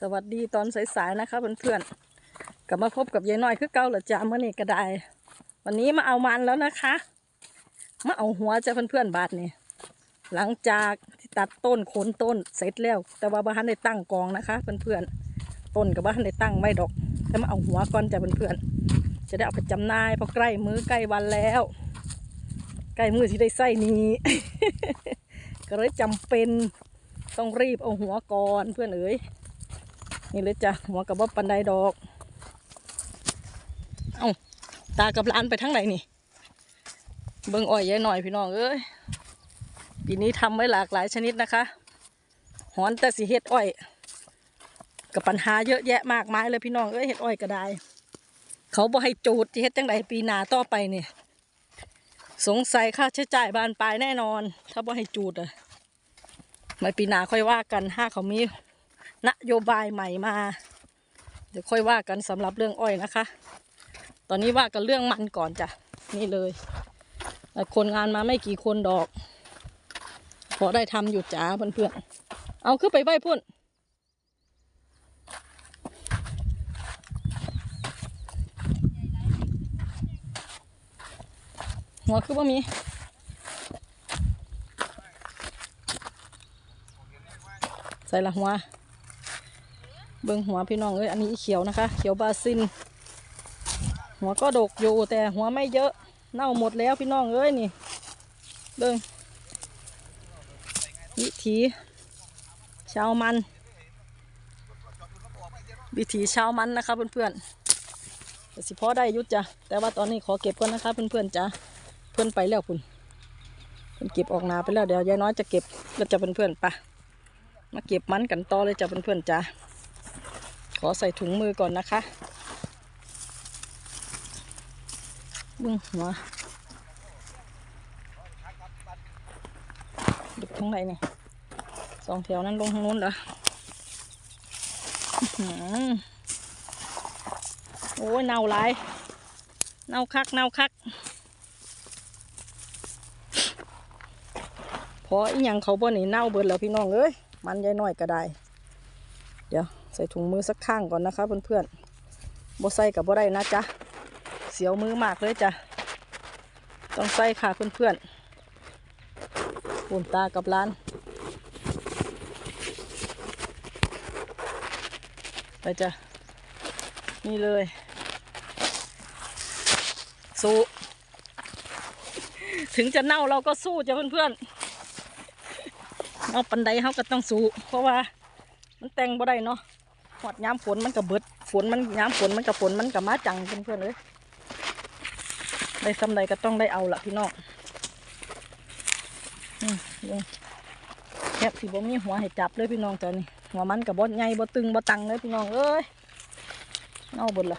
สวัสดีตอนสายๆนะคะเพื่อนๆกลับมาพบกับยายน้อยคือเก่าหรอจ้าเมื่อนี้ก็ได้วันนี้มาเอามันแล้วนะคะ มาเอาหัวจ้าเพื่อนๆบาทนี่หลังจากที่ตัดต้นโคนต้นเสร็จแล้ว แต่ว่าบ้านได้ตั้งกองนะคะเพื่อนๆต้นกับบ้านได้ตั้งไม่ดอกแต่มาเอาหัวก่อนจ้าเพื่อนๆจะได้เอาไปจำนายเพราะใกล้มือใกล้วันแล้วใกล้มือที่ได้ไส้นี้ก็เลยจำเป็น ต้องรีบเอาหัวก่อนเพื่อนเอ๋ยนี่เลยจ้ะหัวกับว่าปันไดดอก เอาตากับหลานไปทั้งไหนนี่ เบิ่งอ้อยยายหน่อยพี่น้องเอ้ยปีนี้ทำไว้หลากหลายชนิดนะคะ หอนแต่สีเห็ดอ้อย กับปัญหาเยอะแยะมากมายเลยพี่น้องเอ้ยเห็ดอ้อยก็ได้ เขาบ่ให้จูดเฮ็ดจังไดปีหนาต่อไปเนี่ยสงสัยค่าใช้จ่ายบานปลายแน่นอน ถ้าบ่ให้จูดอะ ไม่ปีหนาค่อยว่ากันถ้าเขามีนโยบายใหม่มา เดี๋ยวค่อยว่ากันสำหรับเรื่องอ้อยนะคะ ตอนนี้ว่ากันเรื่องมันก่อนจ้ะนี่เลย คนงานมาไม่กี่คนดอก พอได้ทำอยู่จ้าเพื่อนๆเอาขึ้นไปไหว้พุ่นหัวคือว่ามี ส่ละหัว เบิ้งหัวพี่น้องเอ้ยอันนี้เขียวนะคะ เขียวบาซิน หัวก็ดกอยู่แต่หัวไม่เยอะ เน่าหมดแล้วพี่น้องเอ้ยนี่ เบิ้งวิถีชาวมัน วิถีชาวมันนะคะเพื่อนๆแต่สิพอได้ยุดจ้ะแต่ว่าตอนนี้ขอเก็บก่อนนะคะเพื่อนๆจ้ะเพื่อนไปแล้วคุณเพื่อนเก็บออกนาไปแล้วเดี๋ยวยายน้อยจะเก็บแล้วจะเพื่อนๆไป มาเก็บมันกันต่อเลยจ้ะเพื่อนๆจ้ะขอใส่ถุงมือก่อนนะคะบึ้งหัวดึกทั้งไหนเนี่ยสองแถวนั้นลงทางนู้นเหรอโอ้ยเน่าหลายเน่าคักเน่าคักพออีหยังเขาบ่หนีเน่าเบิดแล้วพี่น้องเอ้ย มันยายน้อยก็ได้ เดี๋ยวใส่ถุงมือสักข้างก่อนนะคะเพื่อนๆบ่ใส่กับบ่ได้นะจ๊ะ เสียวมือมากเลยจ้ะ ต้องใส่ค่ะเพื่อนๆปุ่นตากับร้าน ไปจ้ะ นี่เลย สู้ ถึงจะเน่าเราก็สู้จ้ะเพื่อนๆ เอาปันไดเขาก็ต้องสู้เพราะว่ามันแต่งบ่ได้เนาะหอดย้ำฝนมันก็เบิดฝนมันย้ำฝนมันกับฝนมันกับมาจังเพื่อนๆเลยได้ซ้ำใดก็ต้องได้เอาละพี่น้องอืมนี่แคบสิบ่มีหัวให้จับเลยพี่น้องจ้ะนี่หัวมันกับบดใหญ่บ่ตึงบ่ตังเลยพี่น้องเอ้ยเน่าบดละ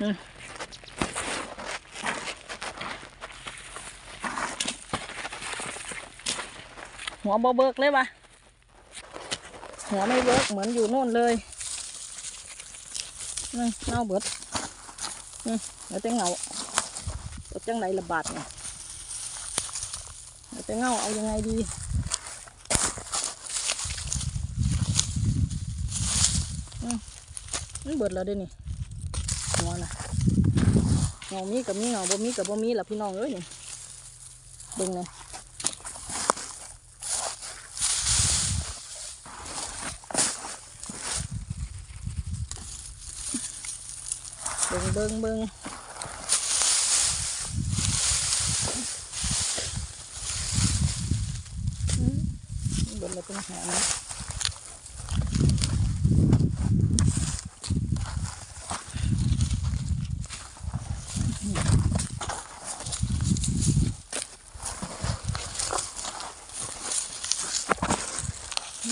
อืม หัวบอเบิกเลยปะหัวไม่เบิกเหมือนอยู่โน่นเลยนี่เงาเบิดนี่เดี๋ยวจะเงาตัวจังไรระบาดเนี่ยเดี๋ยวจะเงาเอายังไงดีมันเบิดแล้วเด้วยนี่หัวน่ะเงามีกับมีเงาบ่มีกับบ่มีล่ะพี่น้องเอ้ยนี่เบิ่งเลย บิ่งเบิ่งเบิ่งอืมเบิ่งแล้วเป็นหอมนะ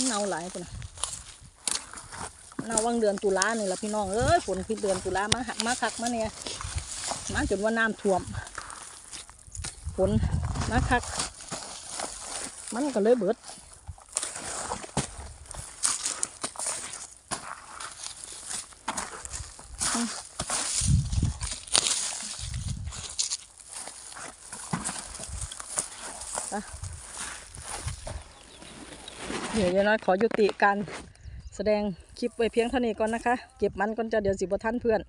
เน่าหลายคนนะเนาวังเดือนตุลานี่แหละพี่น้องเอ้ยฝนคือเดือนตุลามาหักมาคักมาเนี่ยมาจนว่าน้ำท่วมฝนมาคัก มันก็เลยเบิดเดี๋ยวน้อยขอยุติการแสดง คลิปไว้เพียงเท่านี้ก่อนนะคะ เก็บมันก่อนจะเดี๋ยวสิบทันเพื่อน